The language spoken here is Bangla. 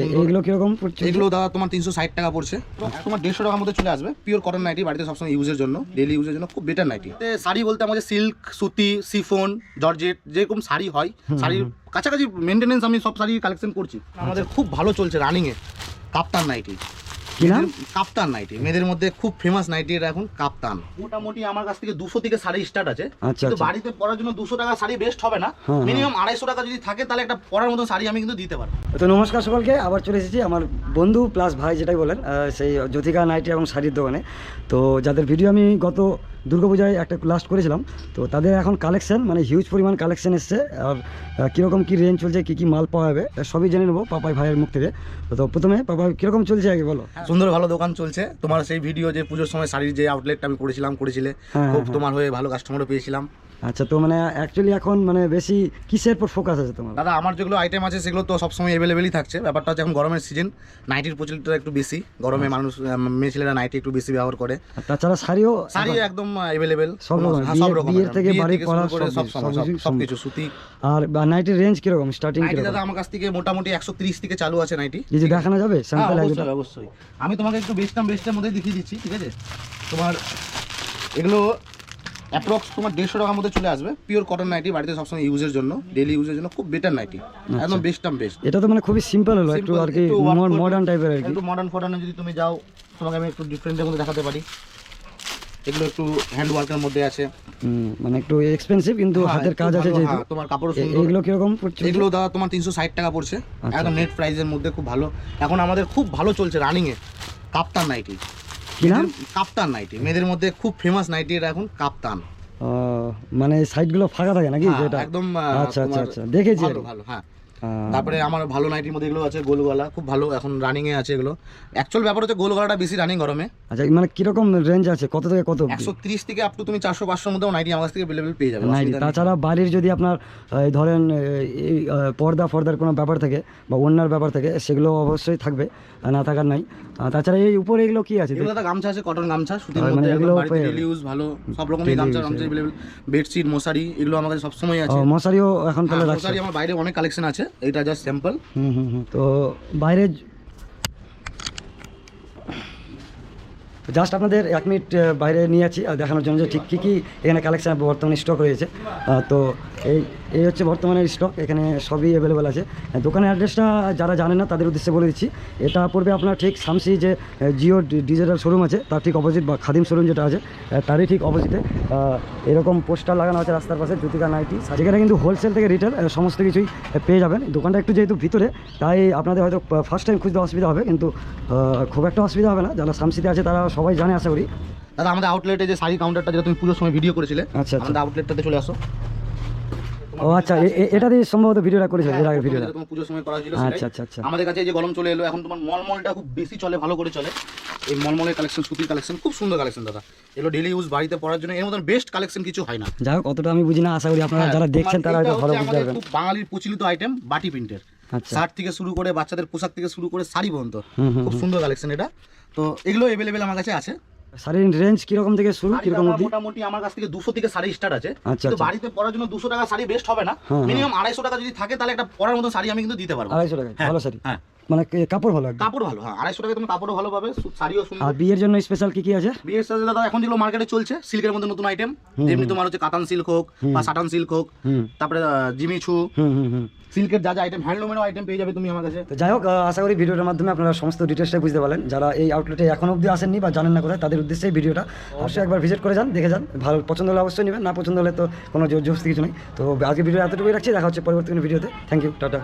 এগুলো কীরকম পড়ছে? এগুলো দাদা তোমার তিনশো ষাট টাকা পড়ছে। তোমার দেড়শো টাকার মধ্যে চলে আসবে। পিওর কটন নাইটি বাড়িতে সবসময় ইউজের জন্য ডেলি ইউজের জন্য খুব বেটার নাইটি শাড়ি বলতে আমাদের সিল্ক সুতি সিফোন জর্জেট যেরকম শাড়ি হয় শাড়ির কাছাকাছি মেনটেনেন্স আমি সব শাড়ি কালেকশন করছি। আমাদের খুব ভালো চলছে রানিংয়ে কাপ্তান নাইটি কাপ্তান নাইটি। মেয়েদের মধ্যে খুব ফেমাস নাইটি এটা এখন কাপ্তান। মোটামুটি আমার কাছ থেকে দুশো থেকে শাড়ি স্টার্ট আছে। আচ্ছা, কিন্তু আচ্ছা। বাড়িতে পরার জন্য দুশো টাকা শাড়ি বেস্ট হবে না। হ্যাঁ, হ্যাঁ। মিনিমাম আড়াইশো টাকা যদি থাকে তাহলে একটা পরার মতো শাড়ি আমি কিন্তু দিতে পারব। তো নমস্কার সকলকে আবার চলে এসেছি আমার বন্ধু প্লাস ভাই যেটাই বলেন সেই জ্যোতিকা নাইটি এবং শাড়ির দোকানে। তো যাদের ভিডিও আমি গত দুর্গাপূজায় একটা লাস্ট করেছিলাম। তো তাদের এখন কালেকশন মানে হিউজ পরিমাণ কালেকশন এসছে। আর কীরকম কী রেঞ্জ চলছে কী কী মাল পাওয়া যাবে সবই জেনে নেব পাপাই ভাইয়ের মুখ থেকে। তো প্রথমে পাপাই কীরকম চলছে আগে বলো? সুন্দর ভালো দোকান চলছে। তোমার সেই ভিডিও যে পুজোর সময় শাড়ির যে আউটলেটটা আমি করেছিলাম করেছিলে। হ্যাঁ, খুব হ্যাঁ। তোমার হয়ে ভালো কাস্টমারও পেয়েছিলাম। আচ্ছা তো মানে অ্যাকচুয়ালি এখন মানে বেশি কিসের পর ফোকাস আছে তোমার? দাদা আমার যেগুলো আইটেম আছে সেগুলো তো সবসময় অ্যাভেলেবেলই থাকছে। ব্যাপারটা হচ্ছে এখন গরমের সিজন নাইটির প্রচলিতটা একটু বেশি। গরমে মানুষ আহ, মেয়ে ছেলেরা নাইটি একটু বেশি ব্যবহার করে। আর তাছাড়া শাড়িও শাড়ি একদম অ্যাভেলেবেল সব রকম, বিয়ের- বিয়ের থেকে বাড়ি করা সব সব কিছু, সব সব সুতি। আর নাইটির রেঞ্জ কীরকম স্টার্টিং নাইটি কীরকম? দাদা আমার কাছ থেকে মোটামুটি একশো তিরিশ থেকে চালু আছে নাইটি এই যে দেখানো যাবে? হ্যাঁ স্যাম্পল অবশ্যই অবশ্যই। আমি তোমাকে একটু বেস্টাম বেস্টের মধ্যে দেখিয়ে দিচ্ছি ঠিক আছে? তোমার এগুলো অ্যাপ্রক্স তোমার দেড়শো টাকার মধ্যে চলে আসবে। পিওর কটন নাইটি বাড়িতে সবসময় ইউজের জন্য ডেলি ইউজের জন্য খুব বেটার নাইটি একদম বেস্ট বেস্টাম বেস্ট এটা তো মানে খুবই সিম্পল হলো একটু আর কি মডার্ন টাইপের আর কি। একটু মডার্ন ফডার্নে যদি তুমি যাও তোমাকে আমি একটু ডিফারেন্টের মধ্যে দেখাতে পারি। এগুলো একটু হ্যান্ড ওয়ার্কের মধ্যে আছে। মানে একটু এক্সপেন্সিভ কিন্তু হ্যাঁ, হাতের কাজ আছে যেহেতু। হ্যাঁ, তোমার কাপড় সুন্দর। এগুলো কীরকম পড়ছে? এগুলো দাদা তোমার তিনশো ষাট টাকা পড়ছে। আচ্ছা। একদম নেট প্রাইসের মধ্যে খুব ভালো। এখন আমাদের খুব ভালো চলছে রানিংয়ে কাপ্তান নাইটি কি কাপ্তান নাইটি। মেয়েদের মধ্যে খুব ফেমাস নাইটি এটা এখন কাপ্তান। মানে সাইডগুলো ফাঁকা থাকে নাকি হ্যাঁ, যেটা? একদম আচ্ছা আচ্ছা আচ্ছা দেখেছি ভালো ভালো হ্যাঁ। তারপরে আমার ভালো নাইটির মধ্যে এগুলো আছে গোলগলা খুব ভালো এখন রানিং এ আছে এগুলো। অ্যাকচুয়াল ব্যাপার হচ্ছে গোলগলাটা বেশি রানিং গরমে। আচ্ছা মানে কীরকম রেঞ্জ আছে? কত থেকে কত? একশো তিরিশ থেকে আপ টু তুমি চারশো পাঁচশোর মধ্যেও নাইটি আমার কাছ থেকে অ্যাভেলেবেল পেয়ে যাবে নাইটি তাছাড়া বাড়ির যদি আপনার এই ধরেন এই পর্দা ফর্দার কোনো ব্যাপার থাকে বা অন্যার ব্যাপার থাকে সেগুলো অবশ্যই থাকবে না থাকার নাই। তাছাড়া এই উপরে এগুলো কি আছে? এগুলো গামছা আছে কটন গামছা সুতির মানে মধ্যে এগুলো বাড়িতে পেয়ে ডেলি ইউজ ভালো সব রকমের গামছা গামছা অ্যাভেলেবেল বেডশিট মশারি এগুলো আমাদের সবসময় ও, আছে। মশারিও এখন তাহলে হ্যাঁ, মশারি আমার বাইরে অনেক কালেকশন আছে। এটা জাস্ট স্যাম্পল হুম হুম হুম। তো বাইরে জাস্ট আপনাদের এক মিনিট বাইরে নিয়ে আছি দেখানোর জন্য যে ঠিক কী কী এখানে কালেকশন বর্তমানে স্টক রয়েছে। তো এই এই হচ্ছে বর্তমানে স্টক এখানে সবই অ্যাভেলেবেল আছে। দোকানের অ্যাড্রেসটা যারা জানে না তাদের উদ্দেশ্যে বলে দিচ্ছি। এটা পড়বে আপনার ঠিক সামসি যে জিও ডিজিটাল শোরুম আছে তার ঠিক অপোজিট বা খাদিম শোরুম যেটা আছে তারই ঠিক অপোজিটে এরকম পোস্টার লাগানো আছে রাস্তার পাশে জ্যোতিকা নাইটি। যেখানে কিন্তু হোলসেল থেকে রিটেল সমস্ত কিছুই পেয়ে যাবেন। দোকানটা একটু যেহেতু ভিতরে তাই আপনাদের হয়তো ফার্স্ট টাইম খুঁজতে অসুবিধা হবে কিন্তু খুব একটা অসুবিধা হবে না। যারা সামসিতে আছে তারা সবাই জানে আশা করি। দাদা আমাদের আউটলেটে যে শাড়ি কাউন্টারটা যেটা তুমি পুরো সময় ভিডিও করেছিলে আচ্ছা, আচ্ছা। আমাদের আউটলেটটাতে চলে আসো। ও আচ্ছা এটা দিয়ে সম্ভবত ভিডিওটা করেছিল এর আগের ভিডিওটা। তোমার পুজোর সময় করা ছিল আচ্ছা, আচ্ছা, আচ্ছা। আমাদের কাছে এই যে গরম চলে এলো এখন তোমার মলমলটা খুব বেশি চলে ভালো করে চলে। এই মলমলের কালেকশন সুতির কালেকশন খুব সুন্দর কালেকশন দাদা। এগুলো ডেলি ইউজ বাড়িতে পড়ার জন্য এর মতন বেস্ট কালেকশন কিছু হয় না। যাই হোক অতটা আমি বুঝি না আশা করি আপনারা হ্যাঁ, যারা দেখছেন তারা হয়তো ভালো বুঝতে পারবেন। বাঙালির প্রচলিত আইটেম বাটি প্রিন্টের। আচ্ছা। শার্ট থেকে শুরু করে বাচ্চাদের পোশাক থেকে শুরু করে শাড়ি পর্যন্ত। খুব সুন্দর কালেকশন এটা। তো এগুলো অ্যাভেলেবেল আমার কাছে আছে। শাড়ির রেঞ্জ কীরকম থেকে শুরু কীরকম অবধি? মোটামুটি আমার কাছ থেকে দুশো থেকে শাড়ি স্টার্ট আছে। আচ্ছা, কিন্তু আচ্ছা। বাড়িতে পরার জন্য দুশো টাকা শাড়ি বেস্ট হবে না। হ্যাঁ, মিনিমাম আড়াইশো টাকা যদি থাকে তাহলে একটা পরার মতো শাড়ি আমি কিন্তু দিতে পারব। আড়াইশো টাকা হ্যাঁ, ভালো শাড়ি। হ্যাঁ। মানে কাপড় ভালো কাপড় ভালো হ্যাঁ আড়াইশো টাকা তুমি কাপড়ও ভালো পাবে শাড়িও সুন্দর। আর বিয়ের জন্য স্পেশাল কি কি আছে? বিয়ের সাথে দাদা এখন যেগুলো মার্কেটে চলছে সিল্কের মধ্যে নতুন আইটেম যেমনি তোমার হচ্ছে কাতান সিল্ক হোক বা সাটান সিল্ক হোক তারপরে জিমিছু সিল্কের যা যা আইটেম হ্যান্ডলুমেরও আইটেম পেয়ে যাবে তুমি আমার কাছে। যাই হোক আশা করি ভিডিওটার মাধ্যমে আপনারা সমস্ত ডিটেলসটাই বুঝতে পারলেন। যারা এই আউটলেটে এখন অবধি আসেননি বা জানেন না কোথায় তাদের উদ্দেশ্যে এই ভিডিওটা অবশ্যই একবার ভিজিট করে যান দেখে যান। ভালো পছন্দ হলে অবশ্যই নেবেন না পছন্দ হলে তো কোনো জোর জবস্তি কিছু নেই। তো আজকে ভিডিও এতটুকুই রাখছি দেখা হচ্ছে পরবর্তী ভিডিওতে। Thank you tata.